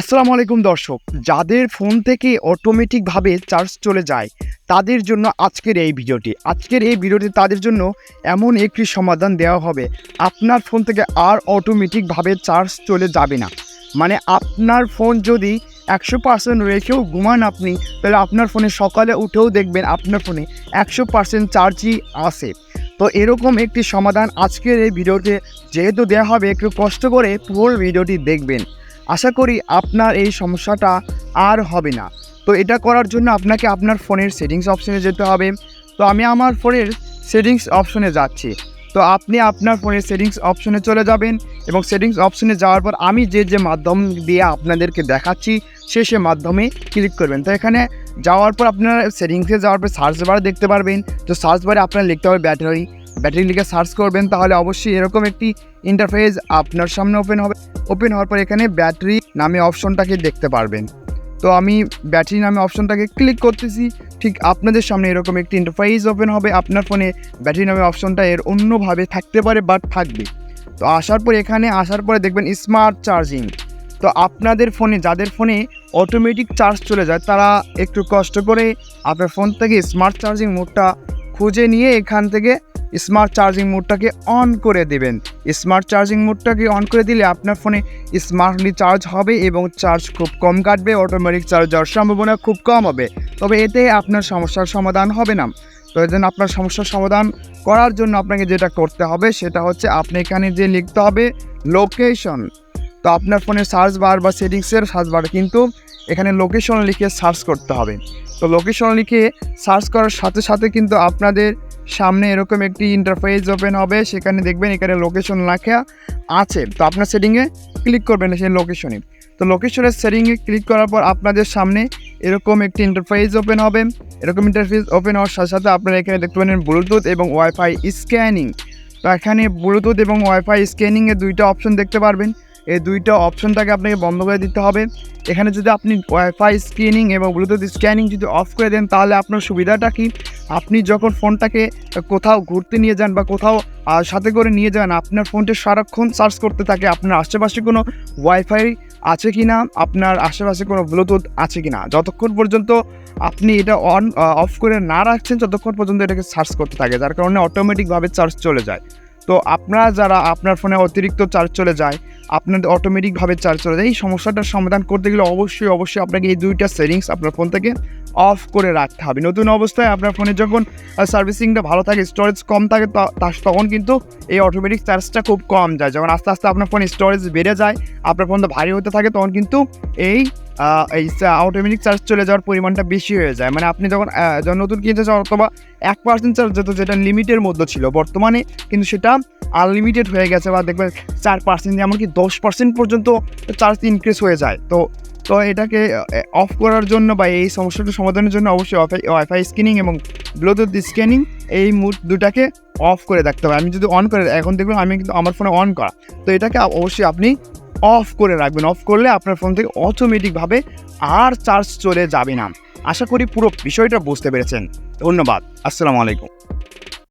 আসসালামু আলাইকুম দর্শক। যাদের ফোন থেকে অটোমেটিকভাবে চার্জ চলে যায়, তাদের জন্য আজকের এই ভিডিওটি। আজকের এই ভিডিওটি তাদের জন্য এমন একটি সমাধান দেওয়া হবে। আপনার ফোন থেকে আর অটোমেটিকভাবে চার্জ চলে যাবে না। মানে আপনার ফোন যদি একশো পার্সেন্ট রেখেও ঘুমান আপনি, তাহলে আপনার ফোনে সকালে উঠেও দেখবেন আপনার ফোনে একশো পার্সেন্ট চার্জই আসে তো এরকম একটি সমাধান আজকের এই ভিডিওতে যেহেতু দেওয়া হবে, একটু কষ্ট করে পুরো ভিডিওটি দেখবেন। আশা করি আপনার এই সমস্যাটা আর হবে না। তো এটা করার জন্য আপনাকে আপনার ফোনের সেটিংস অপশনে যেতে হবে। তো আমি আমার ফোনের সেটিংস অপশনে যাচ্ছি। তো আপনি আপনার ফোনের সেটিংস অপশনে চলে যাবেন এবং সেটিংস অপশনে যাওয়ার পর আমি যে যে মাধ্যম দিয়ে আপনাদেরকে দেখাচ্ছি, সে সে মাধ্যমে ক্লিক করবেন। তো এখানে যাওয়ার পর আপনারা সেটিংসে যাওয়ার পর সার্চ বারে দেখতে পারবেন। তো সার্চ বারে আপনার লিখতে হবে ব্যাটারি। ব্যাটারি লিখে সার্চ করবেন, তাহলে অবশ্যই এরকম একটি ইন্টারফেস আপনার সামনে ওপেন হবে। ওপেন হওয়ার পর এখানে ব্যাটারি নামে অপশনটাকে দেখতে পারবেন। তো আমি ব্যাটারি নামে অপশনটাকে ক্লিক করতেছি, ঠিক আপনাদের সামনে এরকম একটি ইন্টারফেস ওপেন হবে। আপনার ফোনে ব্যাটারি নামে অপশনটা এর অন্যভাবে থাকতে পারে বাট থাকবে। তো আসার পর এখানে আসার পরে দেখবেন স্মার্ট চার্জিং তো আপনাদের ফোনে, যাদের ফোনে অটোমেটিক চার্জ চলে যায়, তারা একটু কষ্ট করে আপনার ফোন থেকে স্মার্ট চার্জিং মোডটা খুঁজে নিয়ে এখান থেকে স্মার্ট চার্জিং মোডটাকে অন করে দেবেন। স্মার্ট চার্জিং মোডটাকে অন করে দিলে আপনার ফোনে স্মার্টলি চার্জ হবে এবং চার্জ খুব কম কাটবে অটোমেটিক চার্জ যাওয়ার সম্ভাবনা খুব কম হবে। তবে এতে আপনার সমস্যার সমাধান হবে না। তো এই জন্য আপনার সমস্যার সমাধান করার জন্য আপনাকে যেটা করতে হবে সেটা হচ্ছে আপনি এখানে যে লিখতে হবে লোকেশন তো আপনার ফোনের সার্চ বার বা সেটিংসের সার্চ বার কিন্তু এখানে লোকেশন লিখে সার্চ করতে হবে। তো লোকেশন লিখে সার্চ করার সাথে সাথে কিন্তু আপনাদের সামনে এরকম একটি ইন্টারফেস ওপেন হবে, সেখানে দেখবেন এখানে লোকেশন লেখা আছে। তো আপনার সেটিংয়ে ক্লিক করবেন সেই লোকেশনে তো লোকেশনের সেটিংয়ে ক্লিক করার পর আপনাদের সামনে এরকম একটি ইন্টারফেস ওপেন হবে। এরকম ইন্টারফেস ওপেন হওয়ার সাথে সাথে আপনারা এখানে দেখতে পাবেন ব্লুটুথ এবং ওয়াইফাই স্ক্যানিং তো এখানে ব্লুটুথ এবং ওয়াইফাই স্ক্যানিংয়ে দুইটা অপশন দেখতে পারবেন। এই দুইটা অপশনটাকে আপনাকে বন্ধ করে দিতে হবে। এখানে যদি আপনি ওয়াইফাই স্ক্যানিং এবং ব্লুটুথ স্ক্যানিং যদি অফ করে দেন, তাহলে আপনার সুবিধাটা কি? আপনি যখন ফোনটাকে কোথাও ঘুরতে নিয়ে যান বা কোথাও সাথে করে নিয়ে যান, আপনার ফোনটা সারাক্ষণ সার্চ করতে থাকে। আপনার আশেপাশে কোনো ওয়াইফাই আছে কি না? আপনার আশেপাশে কোনো ব্লুটুথ আছে কি না? যতক্ষণ পর্যন্ত আপনি এটা অন অফ করে না রাখছেন, ততক্ষণ পর্যন্ত এটাকে সার্চ করতে থাকে, যার কারণে অটোমেটিকভাবে চার্জ চলে যায়। তো আপনারা যারা আপনার ফোনে অতিরিক্ত চার্জ চলে যায়, আপনাদের অটোমেটিকভাবে চার্জ চলে যায়। এই সমস্যাটার সমাধান করতে গেলে অবশ্যই অবশ্যই আপনাকে এই দুইটা সেটিংস আপনার ফোন থেকে অফ করে রাখতে হবে। নতুন অবস্থায় আপনার ফোনে যখন সার্ভিসিংটা ভালো থাকে স্টোরেজ কম থাকে তখন কিন্তু এই অটোমেটিক চার্জটা খুব কম যায়। যখন আস্তে আস্তে আপনার ফোন স্টোরেজ বেড়ে যায়, আপনার ফোনটা ভারী হতে থাকে, তখন কিন্তু এই এই অটোমেটিক চার্জ চলে যাওয়ার পরিমাণটা বেশি হয়ে যায়। মানে আপনি যখন যখন নতুন কিনতে চান, অথবা এক পার্সেন্ট চার্জ যেত যেটা লিমিটের মধ্যে ছিল, বর্তমানে কিন্তু সেটা আনলিমিটেড হয়ে গেছে বা দেখবেন চার পার্সেন্ট এমনকি দশ পার্সেন্ট পর্যন্ত চার্জ ইনক্রিজ হয়ে যায়। তো তো এটাকে অফ করার জন্য বা এই সমস্যাটা সমাধানের জন্য অবশ্যই ওয়াইফাই স্ক্যানিং এবং ব্লুটুথ স্ক্যানিং এই মুড দুটাকে অফ করে রাখতে হবে। আমি যদি অন করে, এখন দেখবেন আমি কিন্তু আমার ফোনে অন করা। তো এটাকে অবশ্যই আপনি অফ করে রাখবেন। অফ করলে আপনার ফোন থেকে অটোমেটিকভাবে আর চার্জ চলে যাবে না। আশা করি পুরো বিষয়টা বুঝতে পেরেছেন। ধন্যবাদ। আসসালামু আলাইকুম।